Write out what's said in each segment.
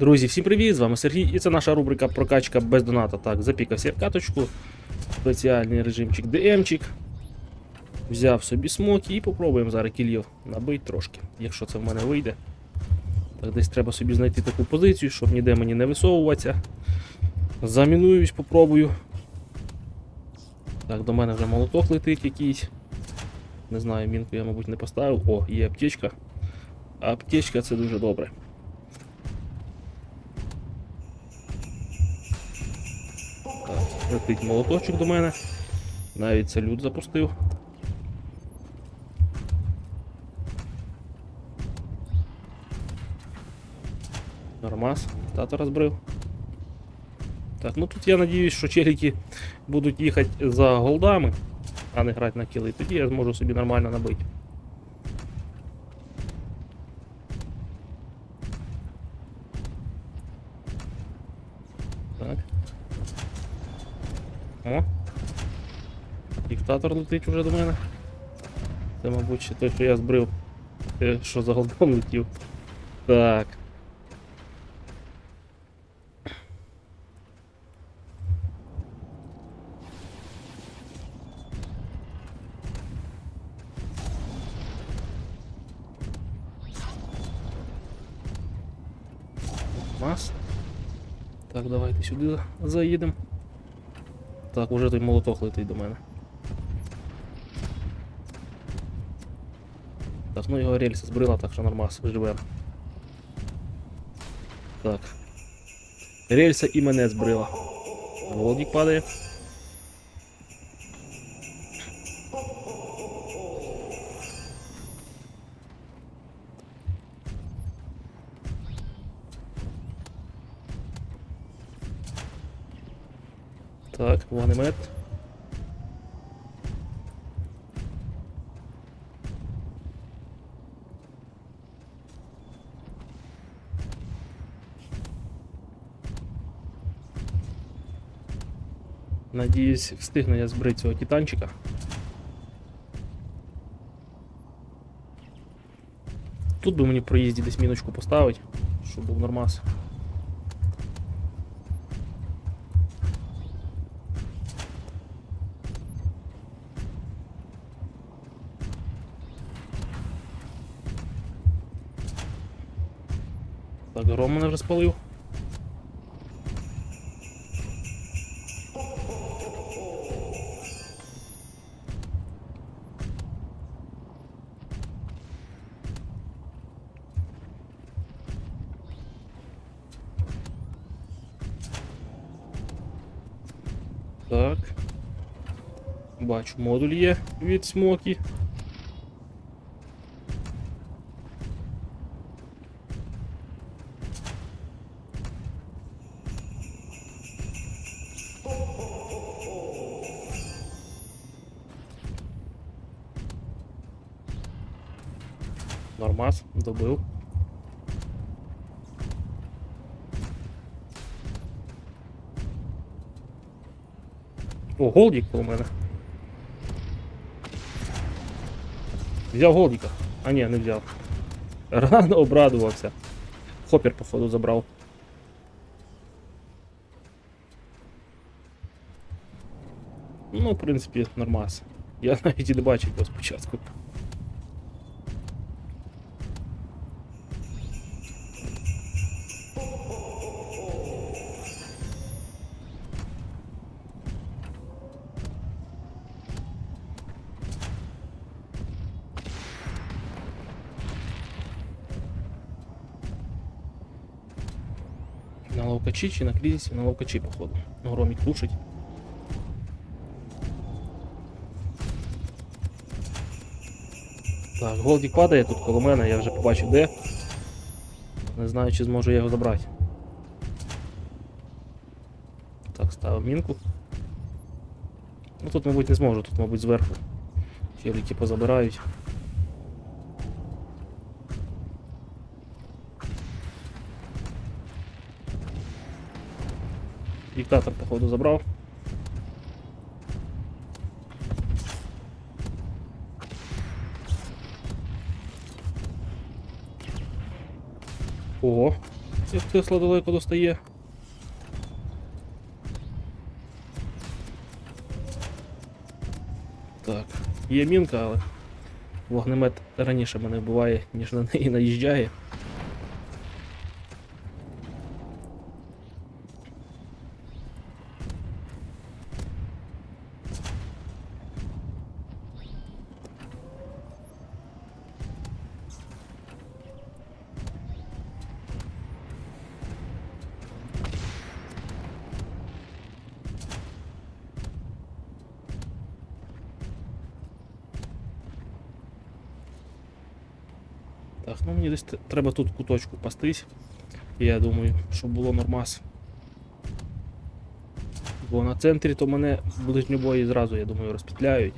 Друзі, всім привіт! З вами Сергій, і це наша рубрика Прокачка без доната. Так, запікався в каточку, спеціальний режимчик ДМчик. Взяв собі смоки і попробуємо зараз кілів набити трошки, якщо це в мене вийде. Так, десь треба собі знайти таку позицію, щоб ніде мені не висовуватися. Замінуюсь, попробую. Так, до мене вже молоток летить якийсь. Не знаю, мінку я, мабуть, не поставив. О, є аптечка. Аптечка це дуже добре. Летить молоточок до мене. Навіть салют запустив. Нормас, тато розбрив. Так, ну тут я надіюсь, що челіки будуть їхати за голдами, а не грати на кіли. Тоді я зможу собі нормально набити. Так. О. Диктатор летить уже до мене. Це, мабуть, ще той, що я збрив. Е, Що за голдом летів. Так. Нас. Так, давайте сюди за- заїдемо. Так, уже той молоток летить до мене. Ну його рельса збрила, так що нормас, живемо. Так. Рельса і мене збрила. Голдік падає. Надіюсь, встигну я збрити цього титанчика. Тут би мені в проїзді десь міночку поставити, щоб був нормас. Так, гром мене вже спалив. Так. Бачу, модуль є від смокі. Нормас, добив. О, голдік у мене. Взяв голдіка. А ні, не взяв. Рано обрадувався. Хопер, походу, забрав. Ну, в принципі, нормас. Я навіть і не бачив його спочатку. На ловкачі чи на кризисі? На ловкачі, походу. Ну, Громік тушить. Так, голдік падає тут коло мене, я вже побачив де. Не знаю, чи зможу я його забрати. Так, ставив мінку. Ну тут, мабуть, не зможу, тут, мабуть, зверху. Челіки позабирають. Диктатор, походу, забрав. Ого. Як Тесла далеко достає. Так, є мінка, але вогнемет раніше мене вбиває, ніж на неї наїжджає. Так, ну мені десь треба тут куточку пастись. Я думаю, щоб було нормас. Бо на центрі то мене ближньобої зразу, я думаю, розпетляють.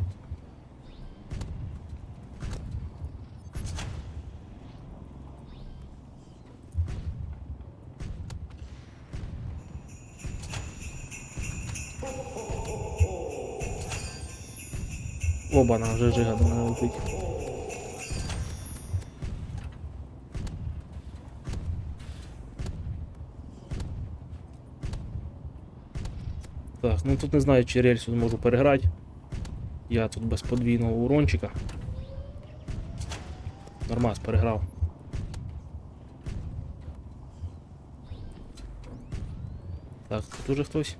Оба на вже жига до мене летить. Так, ну тут не знаю, чи рельсу можу переграти. Я тут без подвійного урончика. Нормас переграв. Так, тут уже хтось.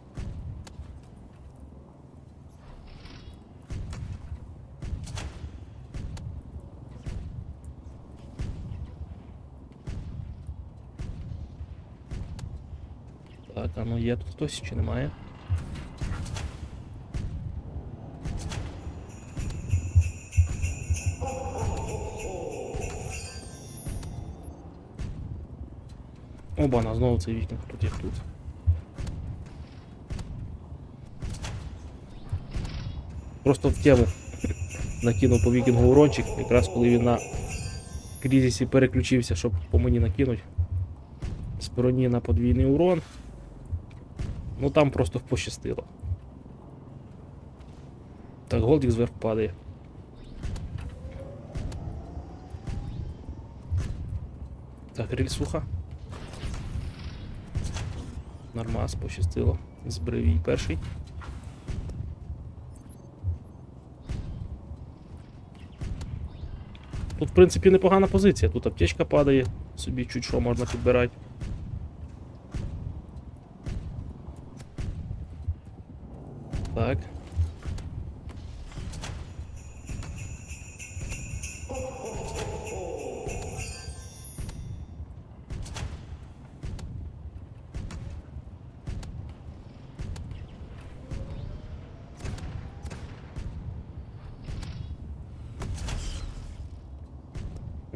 Так, а ну є тут хтось чи немає? Оба, знову цей вікінг тут як тут. Просто в тему накинув по вікінгу урончик, якраз коли він на кризисі переключився, щоб по мені накинуть. З на подвійний урон. Ну там просто пощастило. Так, голдик зверху падає. Так, рельсуха. Нормас, пощастило. Збрив її перший. Тут, в принципі, непогана позиція. Тут аптечка падає, собі чуть що можна підбирати.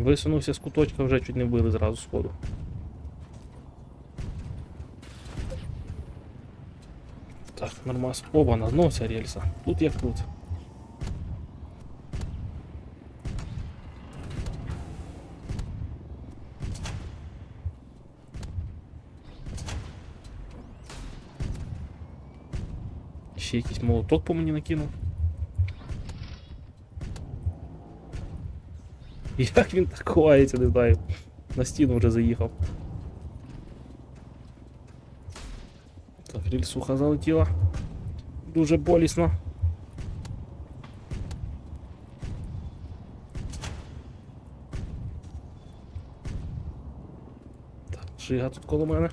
Висунувся з куточка, вже чуть не вбили зразу сходу. Так, нормас. Оба на дно ця рельса. Тут як тут. Ще якийсь молоток по мені накинув. Як він так ховається, не знаю. На стіну вже заїхав. Так, рельсуха залетіла. Дуже болісно. Так, Жига тут коло мене.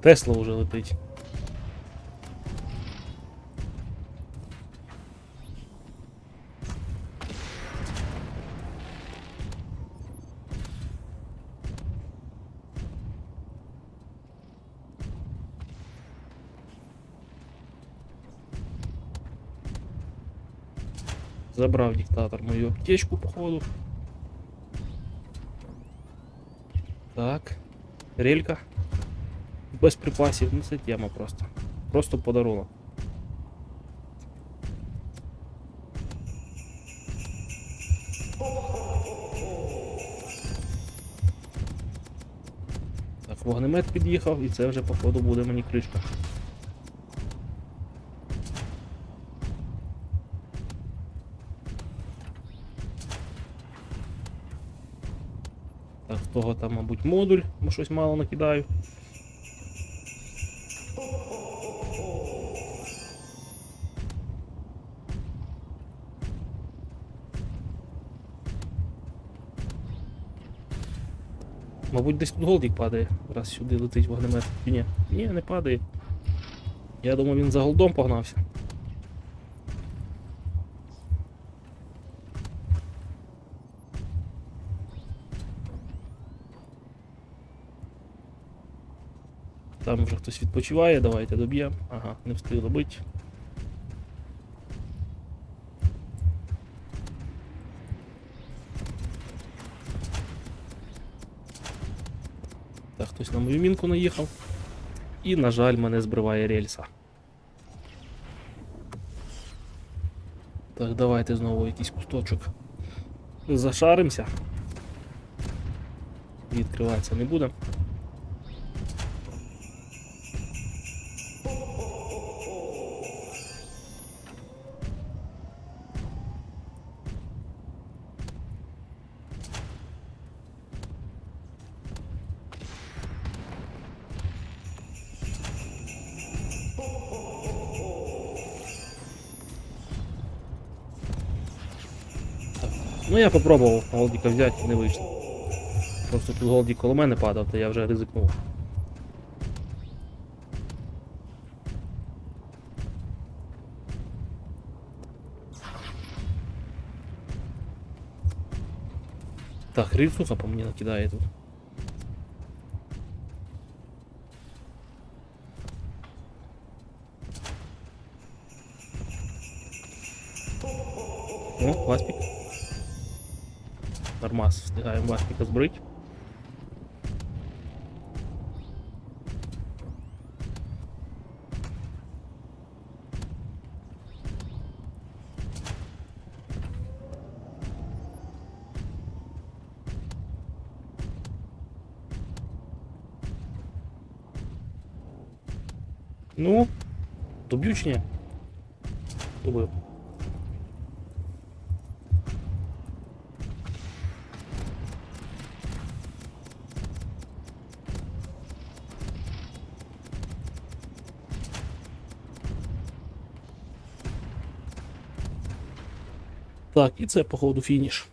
Тесла вже летить. Забрав диктатор мою аптечку, походу. Так. Релька. Без припасів. Ну це тема просто. Просто подарунок. Так, вогнемет під'їхав і це вже, походу, буде мені кришка. Того там, мабуть, модуль, бо щось мало накидаю. Мабуть, десь тут голдік падає, раз сюди летить вогнемет. Ні? Ні, не падає. Я думаю, він за голдом погнався. Там вже хтось відпочиває, давайте доб'ємо. Ага, не встиг добити. Так, хтось на мою мінку наїхав. І, на жаль, мене збриває рельса. Так, давайте знову якийсь кусточок. Зашаримося. Відкриватися не буде. Ну я попробував голдіка взяти, не вийшло. Просто тут голдік коло мене падав, то я вже ризикнув. Так, рівсуха по мені накидає тут. О, васпік. Нормас, встигаємо васпіка збрити. Ну, доб'ю чи ні? Добив. Так, і це, походу, фініш.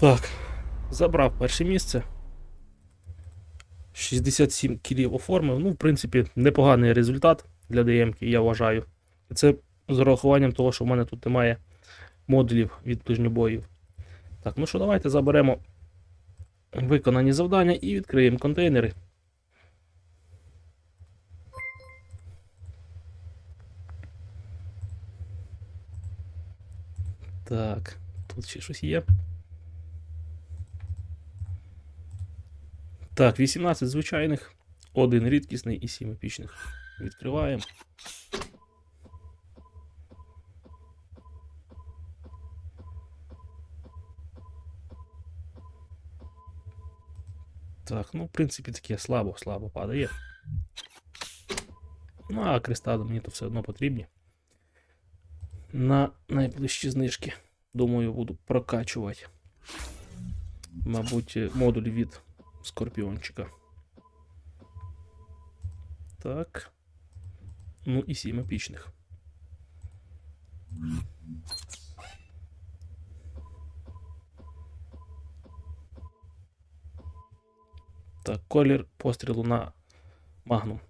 Так, забрав перше місце. 67 кілів оформив. Ну, в принципі, непоганий результат для ДМки, я вважаю. І це з урахуванням того, що в мене тут немає модулів від ближньобоїв. Так, ну що, давайте заберемо виконані завдання і відкриємо контейнери. Так, тут ще щось є. Так, 18 звичайних, один рідкісний і 7 епічних. Відкриваємо. Так, ну, в принципі, таке слабо-слабо падає. Ну, а кристали мені то все одно потрібні. На найближчі знижки, думаю, буду прокачувати. Мабуть, модуль від скорпіончика. Так. Ну і сім епічних. Так, колір пострілу на магнум.